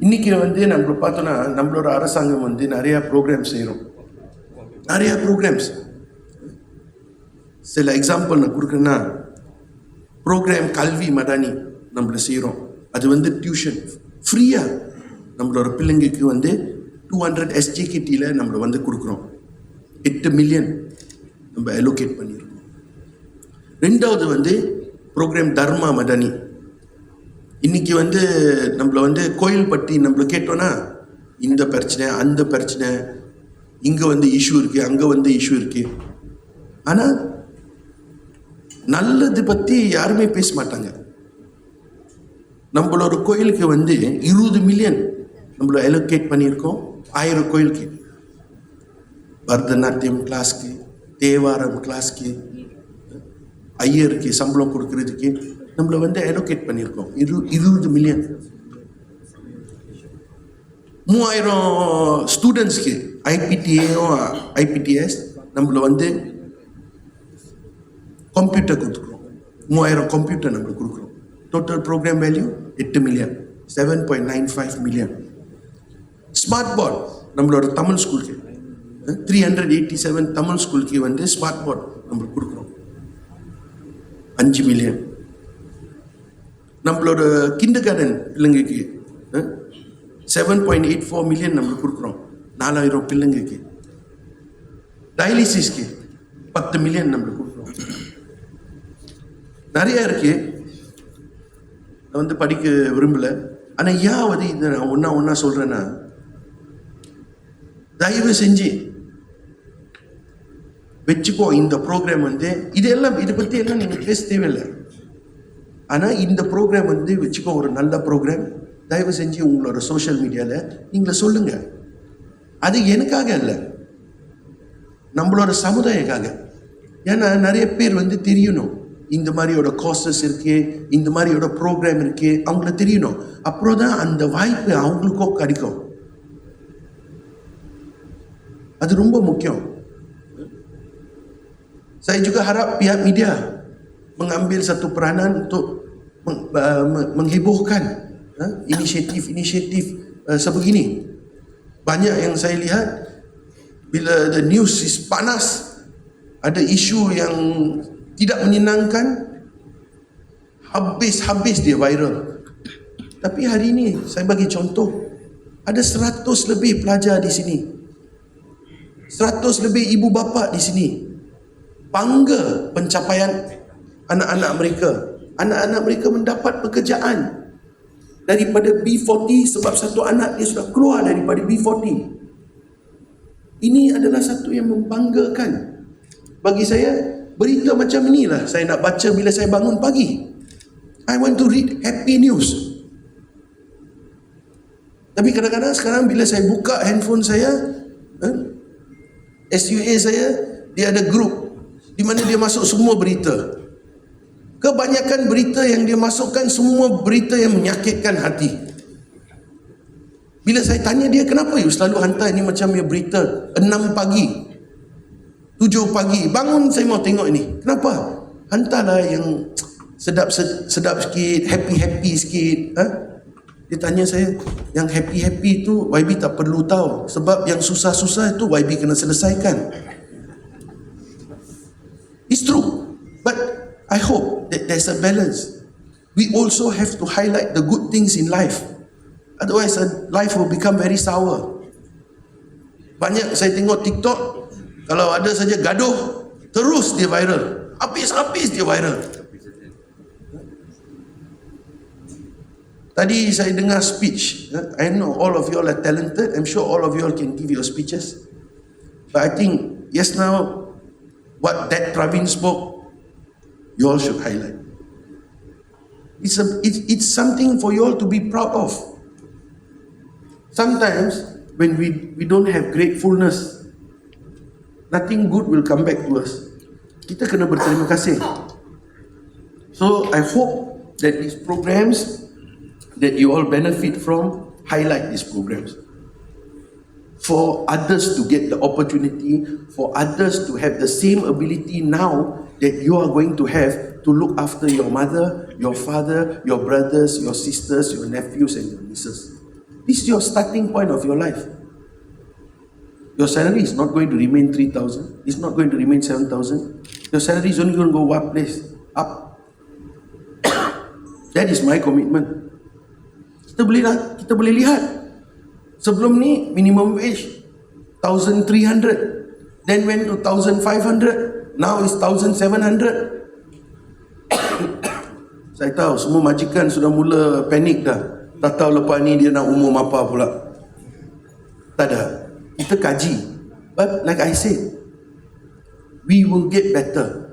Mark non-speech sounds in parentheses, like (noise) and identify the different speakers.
Speaker 1: இன்னைக்கு வந்து நம்ம பார்த்தோன்னா நம்மளோட அரசாங்கம் வந்து நிறையா ப்ரோக்ராம் செய்கிறோம் நிறையா ப்ரோக்ராம்ஸ் சில எக்ஸாம்பிள் நான் கொடுக்குறேன்னா ப்ரோக்ராம் கல்வி மடானி நம்மள செய்கிறோம் அது வந்து டியூஷன் ஃப்ரீயாக நம்மளோட பிள்ளைங்களுக்கு வந்து டூ ஹண்ட்ரட் எஸ்ஜிகிட்டியில் நம்மளை வந்து கொடுக்குறோம். எட்டு மில்லியன் நம்ம அலோகேட் பண்ணியிருக்கோம். ரெண்டாவது வந்து ப்ரோக்ராம் தர்மா மடானி இன்னைக்கு வந்து நம்மள வந்து கோயில் பற்றி நம்மள கேட்டோன்னா இந்த பிரச்சனை அந்த பிரச்சனை இங்கே வந்து இஷ்யூ இருக்குது அங்கே வந்து இஷ்யூ இருக்குது ஆனால் நல்லது பற்றி யாருமே பேச மாட்டாங்க. நம்மளோட கோயிலுக்கு வந்து இருபது மில்லியன் நம்மள அலோகேட் பண்ணியிருக்கோம். ஆயிரம் கோயிலுக்கு. பரதநாட்டியம் கிளாஸ்க்கு தேவாரம் கிளாஸ்க்கு ஐயருக்கு சம்பளம் கொடுக்கறதுக்கு நம்மளை வந்து அலோகேட் பண்ணியிருக்கோம். இரு இருபது மில்லியன் மூவாயிரம் ஸ்டூடெண்ட்ஸ்க்கு ஐபிடிஏயும் ஐபிடிஎஸ் நம்மளை வந்து கம்ப்யூட்டர் கொடுத்துருக்கோம் மூவாயிரம் கம்ப்யூட்டர் நம்மளுக்கு கொடுக்குறோம். டோட்டல் ப்ரோக்ராம் வேல்யூ எட்டு million seven point nine five million smart board நம்மளோட தமிழ் ஸ்கூலுக்கு three hundred eighty seven Tamil ஸ்கூலுக்கு வந்து ஸ்மார்ட் போர்ட் நம்மளுக்கு கொடுக்குறோம். அஞ்சு மில்லியன் நம்மளோட கிண்டு கார்டன் பிள்ளைங்களுக்கு seven point eight four million நம்மளுக்கு கொடுக்குறோம். நாலாயிரம் பிள்ளைங்களுக்கு. டயாலிசிஸ்க்கு பத்து மில்லியன் நம்மளுக்கு கொடுக்குறோம். நிறையா இருக்கு. நான் வந்து படிக்க விரும்பலை. ஆனால் ஏன் வந்து இதை நான் ஒன்றா ஒன்றா சொல்கிறேன்னா தயவு செஞ்சு வச்சுக்கோ இந்த ப்ரோக்ராம் வந்து. இதெல்லாம் இதை பற்றி எல்லாம் நீங்கள் பேச தேவையில்லை. ஆனால் இந்த ப்ரோக்ராம் வந்து வச்சுக்கோ ஒரு நல்ல ப்ரோக்ராம் தயவு செஞ்சு உங்களோட சோஷியல் மீடியாவில் நீங்கள் சொல்லுங்கள் அது எனக்காக இல்லை நம்மளோட சமுதாயக்காக. ஏன்னா நிறைய பேர் வந்து தெரியணும். இந்த மாதிரியோட கோர்சஸ் இருக்கு இந்த மாதிரியோட ப்ரோக்ராம் இருக்கு அவங்கள தெரியணும். அப்புறம் தான் அந்த வாய்ப்பு அவங்களுக்கும் கிடைக்கும். அது ரொம்ப முக்கியம். Saya juga harap pihak media mengambil satu peranan untuk meng, uh, me- menghiburkan uh, inisiatif-inisiatif uh, sebegini. Banyak yang saya lihat bila the news is panas, ada isu yang tidak menyenangkan, habis-habis dia viral. Tapi hari ini saya bagi contoh, ada 100 lebih pelajar di sini. 100 lebih ibu bapa di sini bangga pencapaian anak-anak mereka. Anak-anak mereka mendapat pekerjaan daripada B40 sebab satu anak dia sudah keluar daripada B40. Ini adalah satu yang membanggakan. Bagi saya, berita macam inilah saya nak baca bila saya bangun pagi. I want to read happy news. Tapi kadang-kadang sekarang bila saya buka handphone saya, eh, SUA saya, dia ada grup di mana dia masuk semua berita. Kebanyakan berita yang dia masukkan semua berita yang menyakitkan hati. Bila saya tanya dia kenapa you selalu hantar ini macam ya berita 6 pagi 7 pagi bangun saya mau tengok ini kenapa hantarlah yang sedap sedap sikit happy happy sikit ha? dia tanya saya yang happy happy itu YB tak perlu tahu sebab yang susah-susah itu YB kena selesaikan It's true. But I hope there's a balance. We also have to highlight the good things in life. Otherwise, uh, life will become very sour. Banyak saya tengok TikTok, kalau ada saja gaduh, terus dia viral. Habis-habis dia viral. Tadi saya dengar speech. eh, I know all of you all are talented. I'm sure all of you all can give your speeches. But I think, yes now, what that Pravin spoke, you all should highlight. It's, a, it's, it's something for you all to be proud of. Sometimes, when we, we don't have gratefulness, nothing good will come back to us. Kita kena berterima kasih. So, I hope that these programs that you all benefit from highlight these programs for others to get the opportunity, for others to have the same ability now that you are going to have to look after your mother, your father, your brothers, your sisters, your nephews, and your nieces. This is your starting point of your life. Your salary is not going to remain 3,000. It's not going to remain 7,000. Your salary is only going to go one place, up. (coughs) That is my commitment. Kita boleh kita boleh lihat. Sebelum ni minimum wage 1,300. Then went to 1,500. Now is 1,700. (coughs) Saya tahu semua majikan sudah mula panik dah. Tak tahu lepas ni dia nak umum apa pula. Tak ada. Kita kaji. But like I said, we will get better.